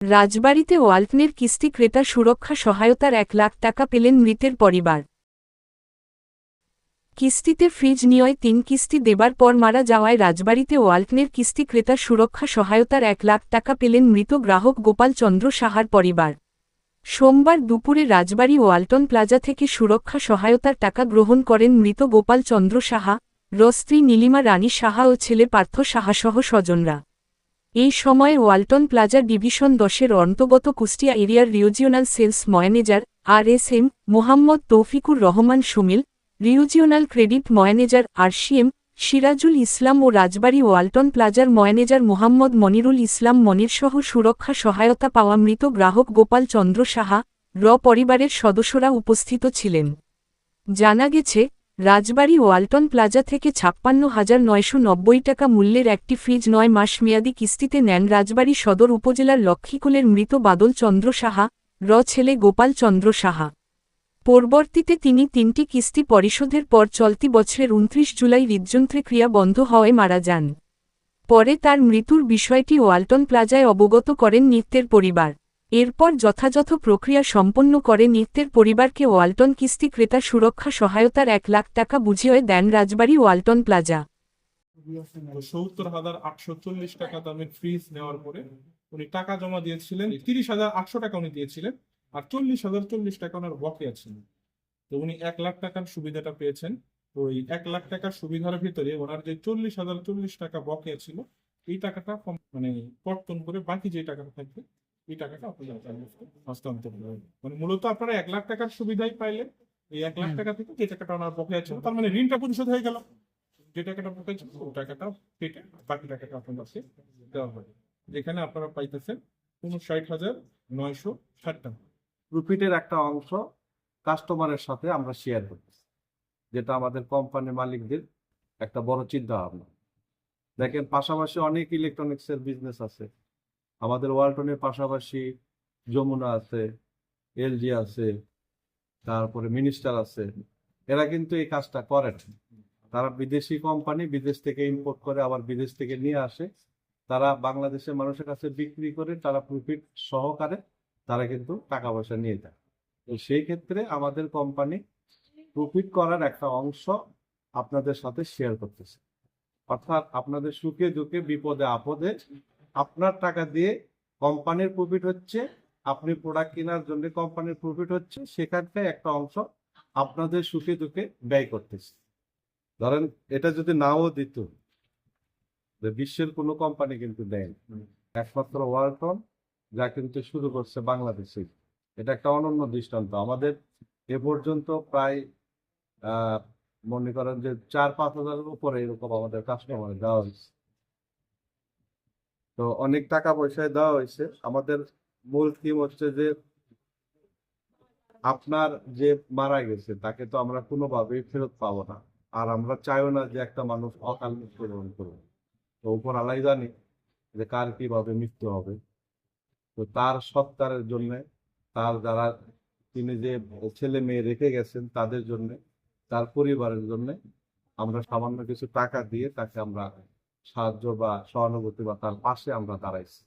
রাজবাড়িতে ওয়ালটনের কিস্তি ক্রেতা সুরক্ষা সহায়তার এক লাখ টাকা পেলেন মৃতের পরিবার। কিস্তিতে ফ্রিজ নিয়ে তিন কিস্তি দেবার পর মারা যাওয়ায় রাজবাড়িতে ওয়ালটনের কিস্তি ক্রেতার সুরক্ষা সহায়তার এক লাখ টাকা পেলেন মৃত গ্রাহক গোপাল চন্দ্র সাহার পরিবার। সোমবার দুপুরে রাজবাড়ী ওয়ালটন প্লাজা থেকে সুরক্ষা সহায়তার টাকা গ্রহণ করেন মৃত গোপাল চন্দ্র সাহা রস্ত্রী নীলিমা রানী সাহা ও ছেলে পার্থ সাহাসহ স্বজনরা। এই সময়ে ওয়ালটন প্লাজা ডিভিশন দশের অন্তর্গত কুষ্টিয়া এরিয়ার regional sales manager R S M Mohammad Taufiqur Rahman Sumil regional credit manager RCM Sirajul Islam ও রাজবাড়ী ওয়ালটন প্লাজার ম্যানেজার মোহাম্মদ মনিরুল ইসলাম মনিরসহ সুরক্ষা সহায়তা পাওয়া মৃত গ্রাহক গোপাল চন্দ্র সাহা, র পরিবারের সদস্যরা উপস্থিত ছিলেন। জানা গেছে রাজবাড়ী ওয়ালটন প্লাজা থেকে ছাপ্পান্ন হাজার নয়শো নব্বই টাকা মূল্যের একটি ফ্রিজ নয় মাস মেয়াদি কিস্তিতে নেন রাজবাড়ী সদর উপজেলার লক্ষ্মীকুলের মৃত বাদল চন্দ্র সাহা, র ছেলে গোপাল চন্দ্র সাহা। পরবর্তীতে তিনি তিনটি কিস্তি পরিশোধের পর চলতি বছরের উনত্রিশ জুলাই হৃদযন্ত্রে বন্ধ হওয়ায় মারা যান। পরে তার মৃত্যুর বিষয়টি ওয়ালটন প্লাজায় অবগত করেন নিত্যের পরিবার। এরপর যথাযথ প্রক্রিয়া সম্পন্ন করে নিত্যের পরিবারকে ওয়ালটন কিস্তি ক্রেতা সুরক্ষা সহায়তার এক লাখ টাকা বুঝিয়ে দেন রাজবাড়ী ওয়ালটন প্লাজা। সত্তর হাজার আটশো চল্লিশ টাকা দামের ফ্রিজ নেওয়ার পরে উনি টাকা জমা দিয়েছিলেন, তিরিশ হাজার আটশো টাকা উনি দিয়েছিলেন আর চল্লিশ হাজার চল্লিশ টাকা ওনার বকেয়া ছিল তো উনি এক লাখ টাকার সুবিধাটা পেয়েছেন। ওই এক লাখ টাকার সুবিধার ভিতরে ওনার যে চল্লিশ হাজার চল্লিশ টাকা বকেয়া ছিল, এই টাকাটা মানে কর্তন করে বাকি যে টাকাটা থাকবে এই টাকাটা আপনাদের কাছে হস্তান্তর করা হবে। মানে মূলত আপনারা এক লাখ টাকার সুবিধাই পাইলেন। এই এক লাখ টাকা থেকে যে টাকাটা ওনার বকেয়া ছিল তার মানে ঋণটা পরিশোধ হয়ে গেল। যে টাকাটা বকেয়া ছিল ওই টাকাটা কেটে বাকি টাকাটা আপনার কাছে দেওয়া হবে। যেখানে আপনারা পাইতেছেন উনষাট হাজার নয়শো ষাট টাকা। প্রফিটের একটা অংশ কাস্টমারের সাথে আমরা শেয়ার করতেছি। যেটা আমাদের কোম্পানির মালিকদের একটা বড় চিন্তা ভাবনা দেখেন পাশাপাশি অনেক ইলেকট্রনিক্সের বিজনেস আছে। আমাদের ওয়ালটনের পাশাপাশি যমুনা আছে, এলজি আছে, তারপরে মিনিস্টার আছে। এরা কিন্তু এই কাজটা করে তারা বিদেশি কোম্পানি, বিদেশ থেকে ইম্পোর্ট করে আবার বিদেশ থেকে নিয়ে আসে। তারা বাংলাদেশের মানুষের কাছে বিক্রি করে, তারা প্রফিট সহকারে তারা কিন্তু টাকা পয়সা নিয়ে যায়। তো সেই ক্ষেত্রে আমাদের কোম্পানি প্রফিট করার একটা অংশ আপনাদের সাথে শেয়ার করতেছে। অর্থাৎ আপনাদের সুখে দুঃখে, বিপদে, আপদে আপনার টাকা দিয়ে কোম্পানির প্রফিট হচ্ছে, আপনি প্রোডাক্ট কেনার জন্য কোম্পানির প্রফিট হচ্ছে, সেখান থেকে একটা অংশ আপনাদের সুখে দুঃখে ব্যয় করতেছে। ধরেন এটা যদি নাও দিত বিশ্বের কোনো কোম্পানি কিন্তু দেয়। একমাত্র ওয়ালটন যা কিন্তু শুরু করছে বাংলাদেশে। এটা একটা অনন্য দৃষ্টান্ত। আমাদের এ পর্যন্ত প্রায় মনে করেন যে চার পাঁচ হাজারের উপরে এরকম আমাদের কাস্টমার দেওয়া হয়েছে। তো অনেক টাকা পয়সায় দেওয়া হয়েছে। আমাদের মূল থিম হচ্ছে যে আপনার যে মারা গেছে, তাকে তো আমরা কোনোভাবেই ফেরত পাবো না। আর আমরা চাইও না যে একটা মানুষ অকাল মৃত্যুবরণ করবে তো উপর আলাই জানি যে কার কীভাবে মৃত্যু হবে। তো তার সৎকারের জন্য, তার যারা তিনি যে ছেলে মেয়ে রেখে গেছেন, তাদের জন্য, তার পরিবারের জন্য আমরা সামান্য কিছু টাকা দিয়ে তাকে আমরা সাহায্য বা সহানুভূতি বা তার পাশে আমরা দাঁড়াইছি।